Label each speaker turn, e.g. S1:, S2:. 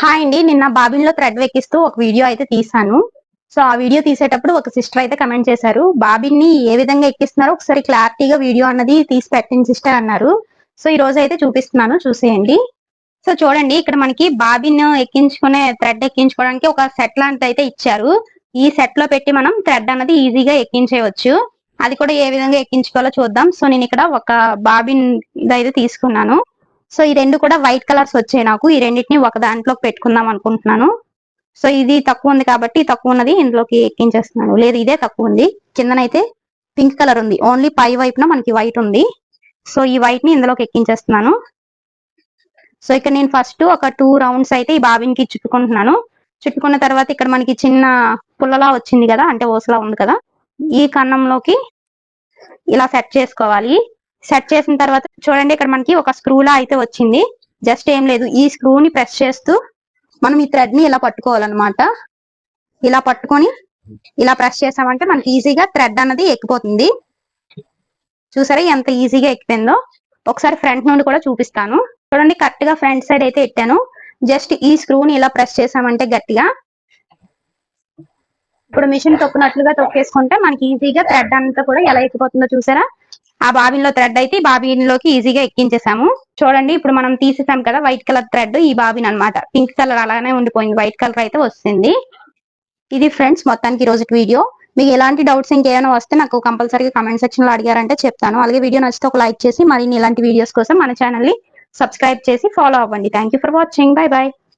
S1: Hi అండి. నిన్న బాబిన్లో thread వెక్కిస్తూ ఒక వీడియో అయితే తీసాను సో ఆ వీడియో తీసేటప్పుడు ఒక సిస్టర్ అయితే కమెంట్ చేశారు. బాబిన్ని ఏ విధంగా ఎక్కిస్తున్నారో ఒకసారి క్లారిటీగా వీడియో అన్నది తీసి పెట్టిన సిస్టర్ అన్నారు. సో ఈ రోజు అయితే చూపిస్తున్నాను. చూసేయండి. సో చూడండి. ఇక్కడ మనకి బాబిన్ ఎక్కించుకునే థ్రెడ్ ఎక్కించుకోవడానికి ఒక సెట్ లాంటిది అయితే ఇచ్చారు. ఈ సెట్లో పెట్టి మనం థ్రెడ్ అన్నది ఈజీగా ఎక్కించేయవచ్చు అది కూడా ఏ విధంగా ఎక్కించుకోవాలో చూద్దాం. సో నేను ఇక్కడ ఒక బాబిన్ అయితే తీసుకున్నాను. సో ఈ రెండు కూడా వైట్ కలర్స్ వచ్చాయి నాకు. ఈ రెండింటిని ఒక దాంట్లోకి పెట్టుకుందాం అనుకుంటున్నాను. సో ఇది తక్కువ ఉంది కాబట్టి తక్కువ ఉన్నది ఇందులోకి ఎక్కించేస్తున్నాను. లేదు ఇదే తక్కువ ఉంది. కిందనైతే పింక్ కలర్ ఉంది. ఓన్లీ పై వైపున మనకి వైట్ ఉంది. సో ఈ వైట్ని ఇందులోకి ఎక్కించేస్తున్నాను. సో ఇక్కడ నేను ఫస్ట్ ఒక టూ రౌండ్స్ అయితే ఈ బాబిన్కి చుట్టుకుంటున్నాను. చుట్టుకున్న తర్వాత ఇక్కడ మనకి చిన్న పుల్లలా వచ్చింది కదా అంటే ఓసలా ఉంది కదా ఈ కన్నంలోకి ఇలా సెట్ చేసుకోవాలి. సెట్ చేసిన తర్వాత చూడండి ఇక్కడ మనకి ఒక స్క్రూలా అయితే వచ్చింది. జస్ట్ ఏం లేదు ఈ స్క్రూని ప్రెస్ చేస్తూ మనం ఈ థ్రెడ్ని ఇలా పట్టుకోవాలన్నమాట. ఇలా పట్టుకొని ఇలా ప్రెస్ చేసామంటే మనకి ఈజీగా థ్రెడ్ అన్నది ఎక్కిపోతుంది. చూసారా ఎంత ఈజీగా ఎక్కిపోయిందో? ఒకసారి ఫ్రంట్ నుండి కూడా చూపిస్తాను. చూడండి కరెక్ట్గా ఫ్రంట్ సైడ్ అయితే ఎట్టాను జస్ట్ ఈ స్క్రూని ఇలా ప్రెస్ చేసామంటే గట్టిగా. ఇప్పుడు మిషన్ తొక్కునట్లుగా తొక్కేసుకుంటే మనకి ఈజీగా థ్రెడ్ అంతా కూడా ఎలా ఎక్కిపోతుందో చూసారా? ఆ బాబిన్లో థ్రెడ్ అయితే ఈ బాబిన్లోకి ఈజీగా ఎక్కించేసాము. చూడండి ఇప్పుడు మనం తీసేసాం కదా వైట్ కలర్ థ్రెడ్ ఈ బాబిన్ అన్నమాట. పింక్ కలర్ అలానే ఉండిపోయింది వైట్ కలర్ అయితే వస్తుంది. ఇది ఫ్రెండ్స్ మొత్తానికి రోజు వీడియో మీకు ఎలాంటి డౌట్స్ ఇంకేమైనా వస్తే నాకు కంపల్సరీగా కమెంట్ సెక్షన్లో అడిగారంటే చెప్తాను. అలాగే వీడియో నచ్చితే ఒక లైక్ చేసి మరిన్ని ఇలాంటి వీడియోస్ కోసం మన ఛానల్ని సబ్స్క్రైబ్ చేసి ఫాలో అవ్వండి. Thank for watching bye bye